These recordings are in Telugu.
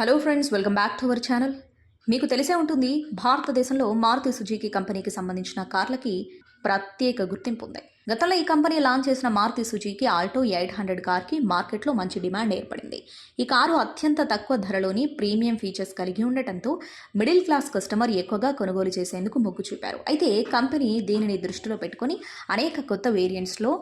Hello friends welcome back to our channel మీకు తెలిసే ఉంటుంది భారతదేశంలో మారుతి సుజుకి కంపెనీకి సంబంధించిన కార్లకి ప్రత్యేక గుర్తింపు ఉంది. గతంలో ఈ కంపెనీ లాంచ్ చేసిన Maruti Suzuki Alto eight hundred కార్కి మార్కెట్లో మంచి డిమాండ్ ఏర్పడింది. ఈ కారు అత్యంత తక్కువ ధరలోని ప్రీమియం ఫీచర్స్ కలిగి ఉండటంతో మిడిల్ క్లాస్ కస్టమర్ ఎక్కువగా కొనుగోలు చేసేందుకు మొగ్గు చూపారు. అయితే కంపెనీ దీనిని దృష్టిలో పెట్టుకొని అనేక కొత్త వేరియంట్స్లో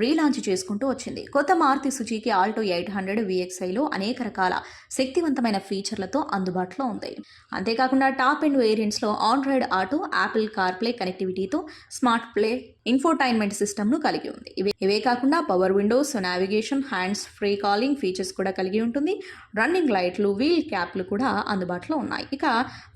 రీలాంచ్ చేసుకుంటూ వచ్చింది. కొత్త Maruti Suzuki Alto eight hundred విఎక్స్ఐలో అనేక రకాల శక్తివంతమైన ఫీచర్లతో అందుబాటులో ఉంది. అంతేకాకుండా టాప్ అండ్ వేరియంట్స్లో ఆండ్రాయిడ్ ఆటో యాపిల్ కార్ప్లే కనెక్టివిటీతో స్మార్ట్ ప్లే ఇన్ఫోటైన్మెంట్ సిస్టమ్ను కలిగి ఉంది. ఇవే ఇవే కాకుండా power windows navigation hands free calling features కూడా కలిగి ఉంటుంది. రన్నింగ్ లైట్లు వీల్ క్యాప్లు కూడా అందుబాటులో ఉన్నాయి. ఇక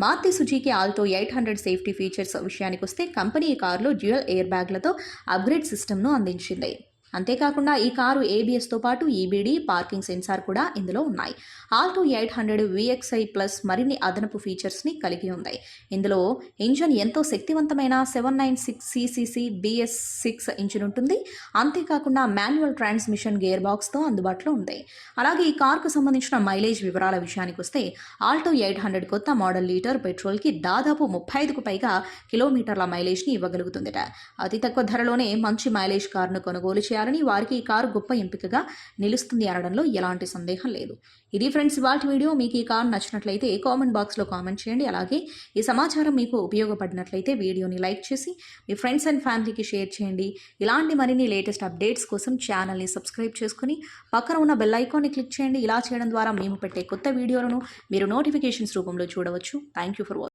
Maruti Suzuki Alto eight hundred safety features విషయానికి వస్తే కంపెనీ ఈ కారులో డ్యూయల్ ఎయిర్ బ్యాగ్లతో అప్గ్రేడ్ సిస్టమ్ను అందించింది. అంతేకాకుండా ఈ కారు ఏబిఎస్తో పాటు ఈబీడీ పార్కింగ్ సెన్సార్ కూడా ఇందులో ఉన్నాయి. Alto eight hundred VXI plus మరిన్ని అదనపు ఫీచర్స్ని కలిగి ఉంది ఇందులో ఇంజన్ ఎంతో శక్తివంతమైన seven nine six CCC BS six engine ఉంటుంది. అంతేకాకుండా మాన్యువల్ ట్రాన్స్మిషన్ గేర్ బాక్స్తో అందుబాటులో ఉంది. అలాగే ఈ కార్కు సంబంధించిన మైలేజ్ వివరాల విషయానికి వస్తే ఆల్టో ఎయిట్ హండ్రెడ్ కొత్త మోడల్ లీటర్ పెట్రోల్కి దాదాపు ముప్పై ఐదుకు పైగా కిలోమీటర్ల మైలేజ్ని ఇవ్వగలుగుతుందట. అతి తక్కువ ధరలోనే మంచి మైలేజ్ కారును కొనుగోలు చేయాలని వారికి ఈ కారు గొప్ప ఎంపికగా నిలుస్తుంది అనడంలో ఎలాంటి సందేహం లేదు. ఇది ఫ్రెండ్స్ వాటి వీడియో మీకు ఈ కారు నచ్చినట్లయితే కామెంట్ బాక్స్లో కామెంట్ చేయండి. అలాగే ఈ సమాచారం మీకు ఉపయోగపడినట్లయితే వీడియోని లైక్ చేసి మీ ఫ్రెండ్స్ అండ్ ఫ్యామిలీకి షేర్ చేయండి. ఇలాంటి మరిన్ని లేటెస్ట్ అప్డేట్స్ కోసం ఛానల్ని సబ్స్క్రైబ్ చేసుకుని పక్కన ఉన్న బెల్ ఐకాన్ని క్లిక్ చేయండి. ఇలా చేయడం ద్వారా మేము పెట్టే కొత్త వీడియోలను మీరు నోటిఫికేషన్స్ రూపంలో చూడవచ్చు. Thank you for watching